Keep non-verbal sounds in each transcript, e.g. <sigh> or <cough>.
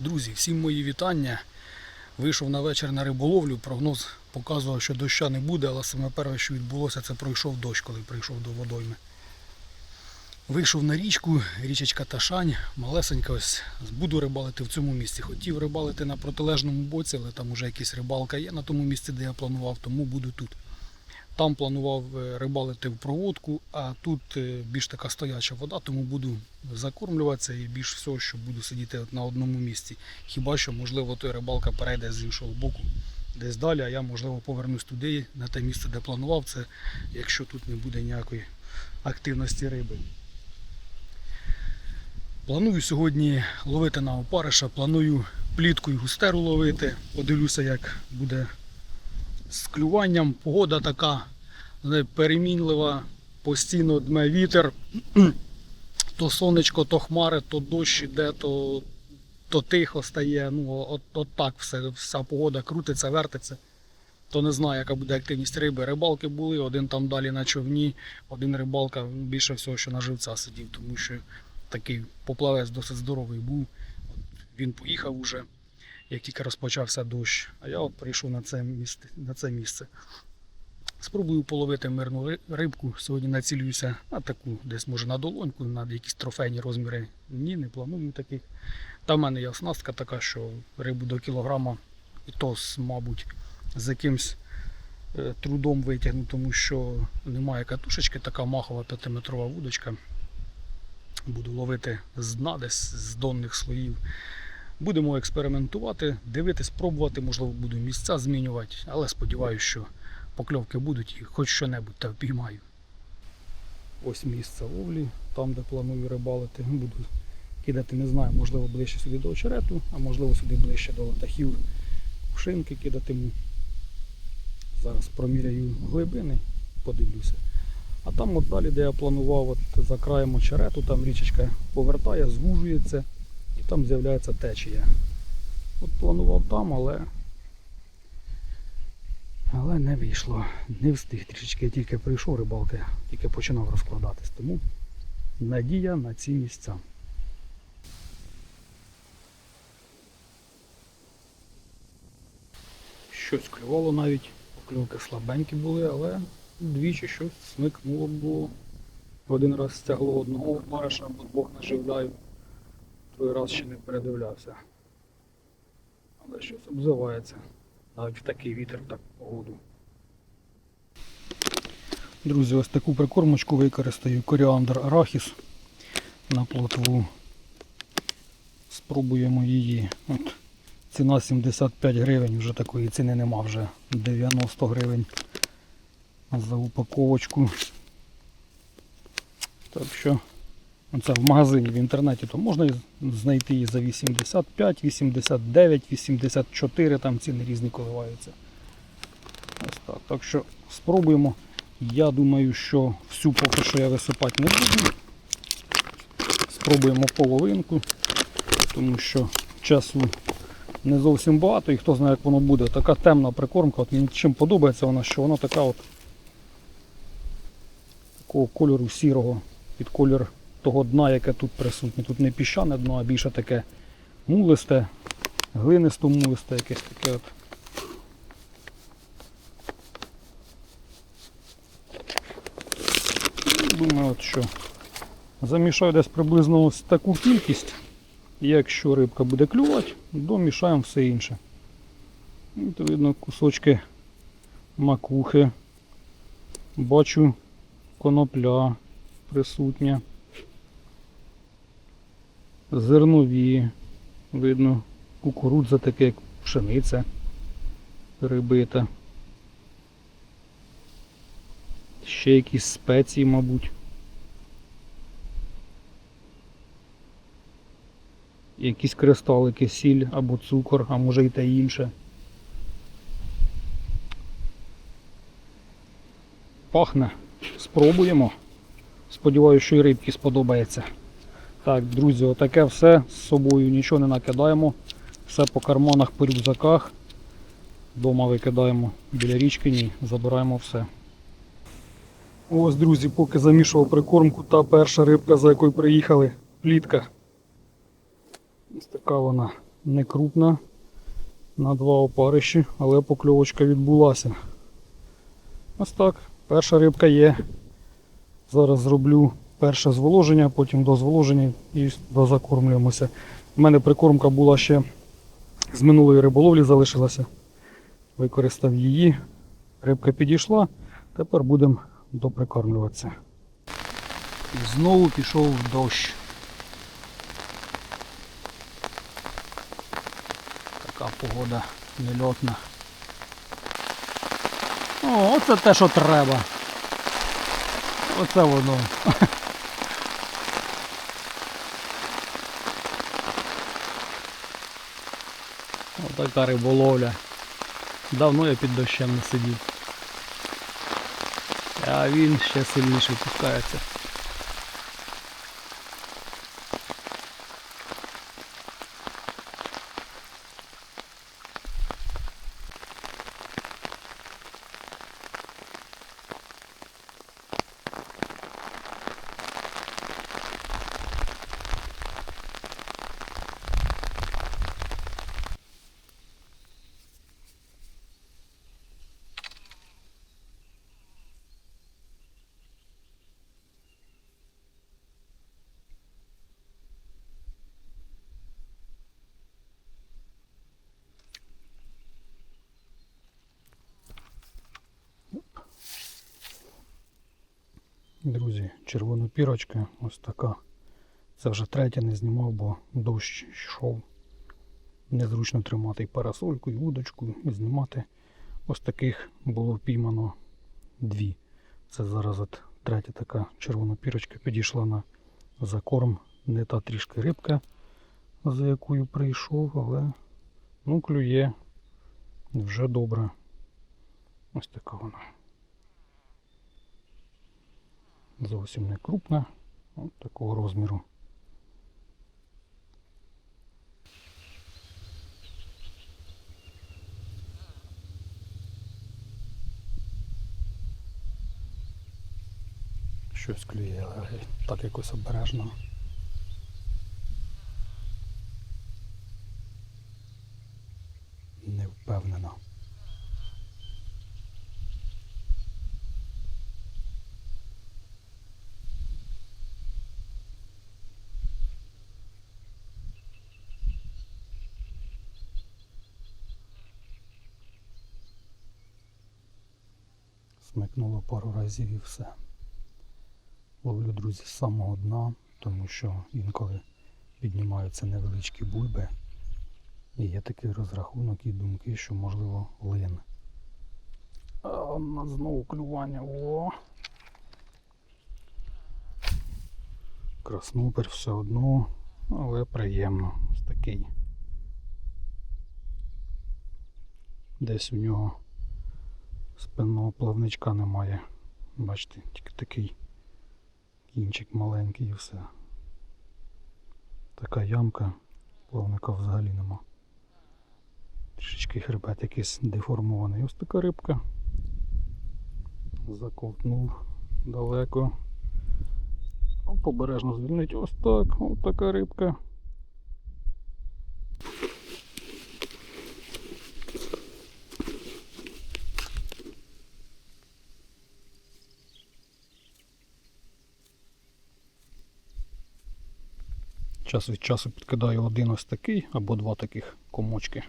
Друзі, всім мої вітання. Вийшов на вечір на риболовлю. Прогноз показував, що доща не буде, але саме перше, що відбулося, це пройшов дощ, коли прийшов до водойми. Вийшов на річку, річечка Ташань, малесенька ось. Буду рибалити в цьому місці. Хотів рибалити на протилежному боці, але там вже якась рибалка є на тому місці, де я планував, тому буду тут. Там планував е, рибалити в проводку, а тут е, більш така стояча вода, тому буду закормлюватися і більш всього, що буду сидіти на одному місці. Хіба що, можливо, той рибалка перейде з іншого боку десь далі, а я, можливо, повернусь туди, на те місце, де планував це, якщо тут не буде ніякої активності риби. Планую сьогодні ловити на опариша, планую плітку і густеру ловити. Подивлюся, як буде з клюванням. Погода така перемінлива, постійно дме вітер. <clears throat> То сонечко, то хмари, то дощ іде, то, то тихо стає. Ну, от, от так все, вся погода крутиться, вертиться. То не знаю, яка буде активність риби. Рибалки були, один там далі на човні, один рибалка більше всього, що на живця сидів, тому що такий поплавець досить здоровий був. Він поїхав уже, як тільки розпочався дощ. А я прийшов на це місце. На це місце. Спробую половити мирну рибку. Сьогодні націлююся на таку, десь може на долоньку, на якісь трофейні розміри. Ні, не планую таких. Та в мене є оснастка така, що рибу до кілограма, і то, мабуть, з якимсь е, трудом витягну, тому що немає катушечки, така махова 5-метрова вудочка. Буду ловити з дна, десь з донних слоїв. Будемо експериментувати, дивитись, пробувати, можливо, буду місця змінювати, але сподіваюся, що покльовки будуть і хоч що-небудь та впіймаю. Ось місце ловлі, там де планую рибалити. Буду кидати, не знаю, можливо, ближче сюди до очерету, а можливо сюди ближче до латахів шинки кидатиму. Зараз проміряю глибини, подивлюся. А там от далі, де я планував, от за краєм очерету, там річечка повертає, звужується там з'являється течія. От планував там, але але не вийшло. Не встиг трішечки, тільки прийшов рибалки, тільки починав розкладатись. Тому надія на ці місця. Щось клювало навіть, покльовки слабенькі були, але двічі щось смикнуло було. Один раз стягло одного бариша, бо двох наживляю. Той раз ще не передивлявся. Але щось обзивається. Навіть в такий вітер, так погоду. Друзі, ось таку прикормочку використаю коріандр арахіс на плотву. Спробуємо її. От. Ціна 75 гривень, вже такої ціни нема, вже 90 гривень за упаковочку. Так що це в магазині в інтернеті, то можна знайти її за 85, 89, 84, там ціни різні коливаються. Ось так. Так що спробуємо. Я думаю, що всю поки що я висипати не буду. Спробуємо половинку, тому що часу не зовсім багато і хто знає, як воно буде. Така темна прикормка. От мені чим подобається вона, що вона така от такого кольору сірого під колір того дна, яке тут присутнє. Тут не піщане дно, а більше таке мулисте, глинисто мулисте, якесь таке от. Ну, Думаю, от що замішаю десь приблизно ось таку кількість. Якщо рибка буде клювати, домішаємо все інше. Тут видно кусочки макухи. Бачу конопля присутня. Зернові. Видно кукурудза таке, як пшениця перебита. Ще якісь спеції, мабуть. Якісь кристалики, сіль або цукор, а може і те інше. Пахне. Спробуємо. Сподіваюся, що і рибки сподобається. Так, друзі, отаке все. З собою нічого не накидаємо. Все по карманах, по рюкзаках. Дома викидаємо біля річки, ні, забираємо все. Ось, друзі, поки замішував прикормку, та перша рибка, за якою приїхали, плітка. Ось така вона не крупна. На два опарищі, але покльовочка відбулася. Ось так. Перша рибка є. Зараз зроблю перше зволоження, потім до зволоження і дозакормлюємося. У мене прикормка була ще з минулої риболовлі залишилася. Використав її. Рибка підійшла. Тепер будемо доприкормлюватися. І знову пішов дощ. Така погода нельотна. О, оце те, що треба. Оце воно. Отака риболовля. Давно я під дощем не сидів. А він ще сильніше пускається. Друзі, червона пірочка ось така. Це вже третя не знімав, бо дощ йшов. Незручно тримати і парасольку, і вудочку, і знімати. Ось таких було впіймано дві. Це зараз от третя така червона пірочка підійшла на закорм. Не та трішки рибка, за якою прийшов, але ну клює вже добре. Ось така вона. Зовсім не крупна, от такого розміру. Щось клює, але так якось обережно. Не впевнено. Смикнуло пару разів і все. Ловлю, друзі, з самого дна, тому що інколи піднімаються невеличкі бульби. І є такий розрахунок і думки, що можливо лин. А на знову клювання. О! Краснопер все одно, але приємно. Ось такий. Десь у нього спинного плавничка немає. Бачите, тільки такий кінчик маленький і все. Така ямка, плавника взагалі нема. Трішечки хребет якийсь деформований. Ось така рибка. Заковтнув далеко. Побережно звільнить. Ось так, ось така рибка. Час від часу підкидаю один ось такий або два таких комочки.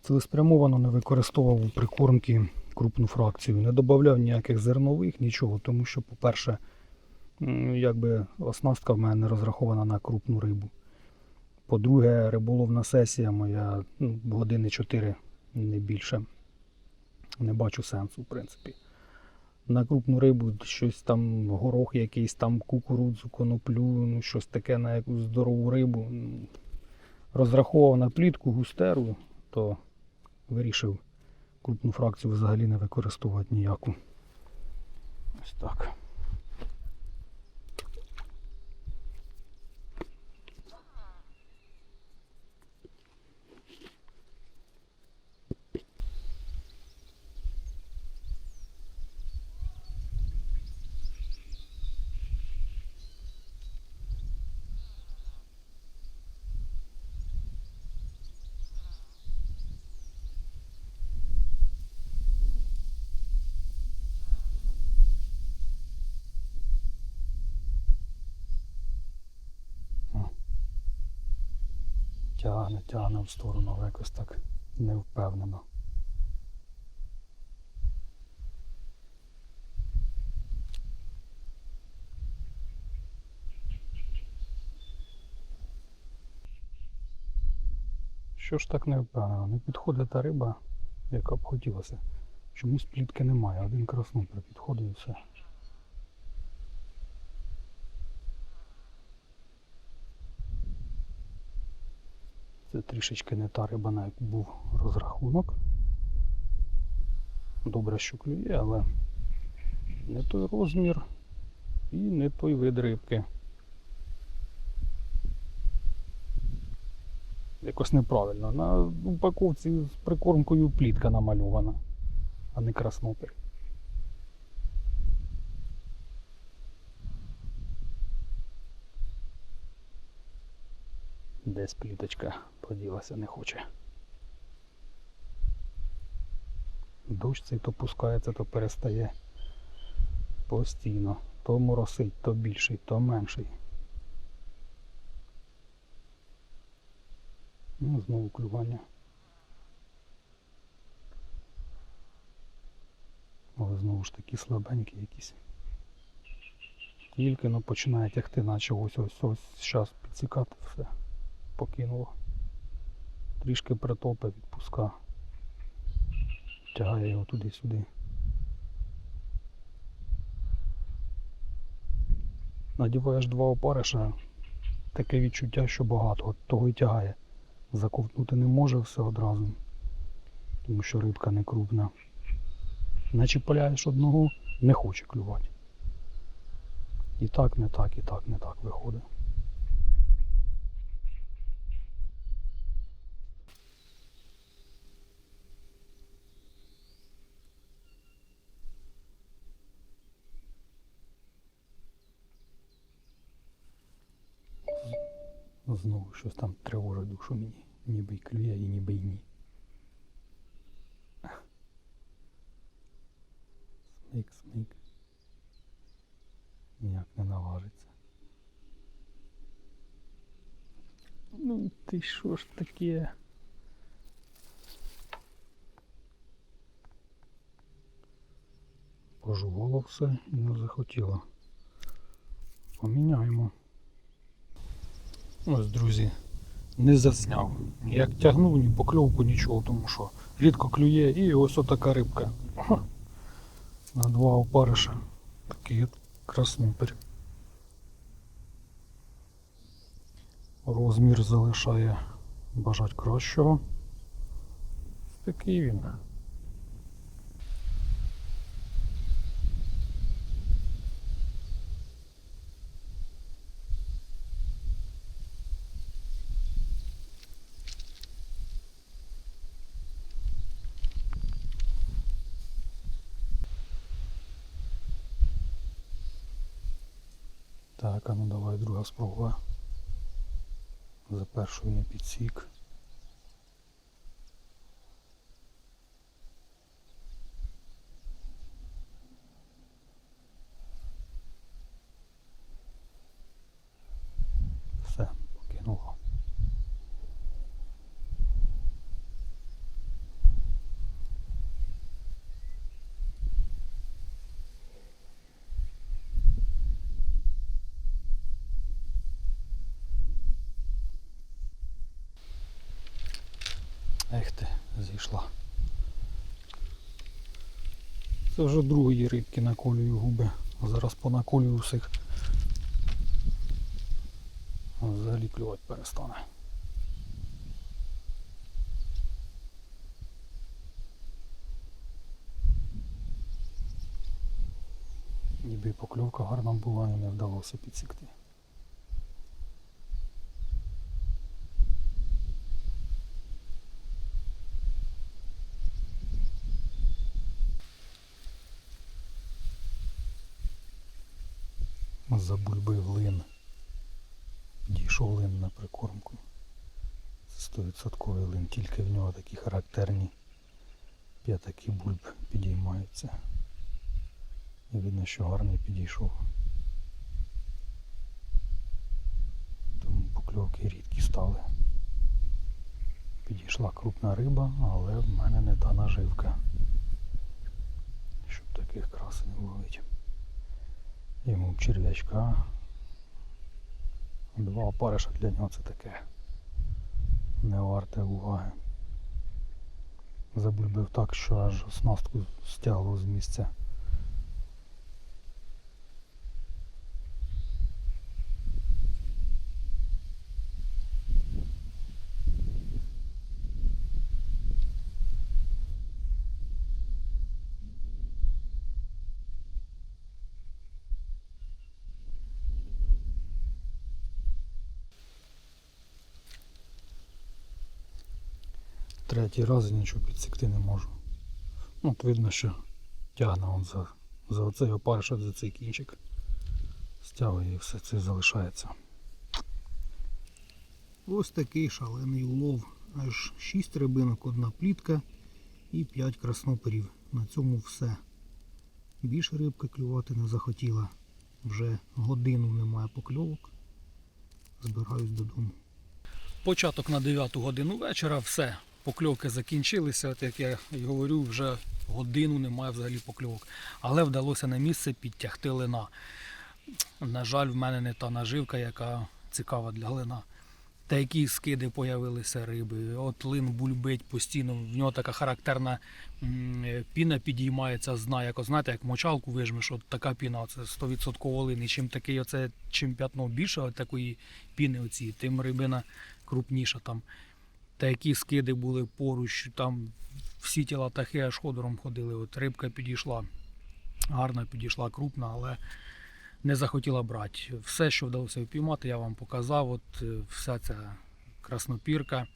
Цілеспрямовано не використовував у прикормки крупну фракцію, не додавав ніяких зернових, нічого, тому що, по-перше, якби оснастка в мене не розрахована на крупну рибу. По-друге, риболовна сесія моя ну, години 4 не більше. Не бачу сенсу, в принципі на крупну рибу щось там, горох якийсь там, кукурудзу, коноплю, ну щось таке на якусь здорову рибу. Ну, Розраховував на плітку, густеру, то вирішив крупну фракцію взагалі не використовувати ніяку. Ось так. Тягне, тягне в сторону, але якось так невпевнено. Що ж так не впевнено? Не підходить та риба, яка б хотілося. Чомусь плітки немає, один краснопер підходить і все. Трішечки не та риба, на яку був розрахунок. Добре, що клює, але не той розмір і не той вид рибки. Якось неправильно. На упаковці з прикормкою плітка намальована, а не краснопір. Десь пліточка поділася, не хоче. Дощ цей то пускається, то перестає постійно. То моросить, то більший, то менший. Ну, знову клювання. Але знову ж таки слабенькі якісь. Тільки ну, починає тягти, наче ось ось ось зараз підсікати все. Покинуло. Трішки притопе, відпуска. Тягає його туди-сюди. Надіваєш два опариша, таке відчуття, що багато, от того й тягає. Заковтнути не може все одразу, тому що рибка не крупна. Начіпаляєш одного, не хоче клювати. І так, не так, і так, не так виходить. Знову щось там тривожить душу мені. Ніби й клює і ніби й ні. Смик, смик. Ніяк не наважиться. Ну ти що ж таке? Пожувало все і не захотіло. Поміняємо. Ось, друзі, не зазняв. Як тягнув, ні покльовку, нічого, тому що рідко клює і ось отака рибка. На два опариша. Такий от краснопер. Розмір залишає бажать кращого. Такий він. Так, а ну давай друга спроба. За першу не підсік. Все, покинуло. Ех зійшла. Це вже другої рибки наколюю губи. Зараз понаколюю всіх. Взагалі клювати перестане. Ніби і гарна була і не вдалося підсікти. Забульбив лин. Дійшов лин на прикормку. Це 100% лин, тільки в нього такі характерні п'ятаки бульб підіймаються. І видно, що гарний підійшов. Тому покльовки рідкі стали. Підійшла крупна риба, але в мене не та наживка. Щоб таких красень ловить. Йому черв'ячка. Два опариша для нього це таке. Не варте уваги. Заблюбив так, що аж оснастку стягло з місця. Третій раз і нічого підсекти не можу. Ну, от видно, що тягне он за, за оцей опариша, за цей кінчик. Стягує і все це залишається. Ось такий шалений улов. Аж 6 рибинок, одна плітка і 5 красноперів. На цьому все. Більше рибки клювати не захотіла. Вже годину немає покльовок. Збираюсь додому. Початок на 9 годину вечора, все. Покльовки закінчилися, от як я і говорю, вже годину немає взагалі покльовок. Але вдалося на місце підтягти лина. На жаль, в мене не та наживка, яка цікава для глина. Та які скиди появилися риби. От лин бульбить постійно, в нього така характерна піна підіймається з дна. Як, знаєте, як мочалку вижмеш, от така піна, це 100% лин. І чим такий оце, чим п'ятно більше от такої піни, оці, тим рибина крупніша там. Та які скиди були поруч, там всі тіла тахи аж ходором ходили. От рибка підійшла, гарно підійшла, крупна, але не захотіла брати. Все, що вдалося впіймати, я вам показав. От е, вся ця краснопірка,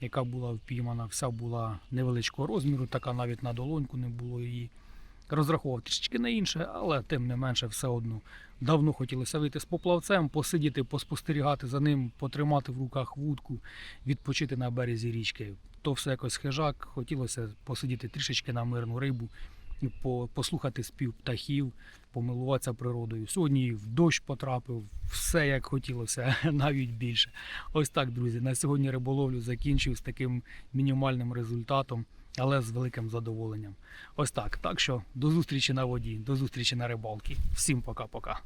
яка була впіймана, вся була невеличкого розміру, така навіть на долоньку не було її. Розраховував трішечки на інше, але тим не менше все одно. Давно хотілося вийти з поплавцем, посидіти, поспостерігати за ним, потримати в руках вудку, відпочити на березі річки. То все якось хижак. Хотілося посидіти трішечки на мирну рибу, послухати спів птахів, помилуватися природою. Сьогодні в дощ потрапив, все як хотілося, <laughs> навіть більше. Ось так, друзі. На сьогодні риболовлю закінчив з таким мінімальним результатом, але з великим задоволенням. Ось так. Так що до зустрічі на воді, до зустрічі на рибалці. Всім пока-пока.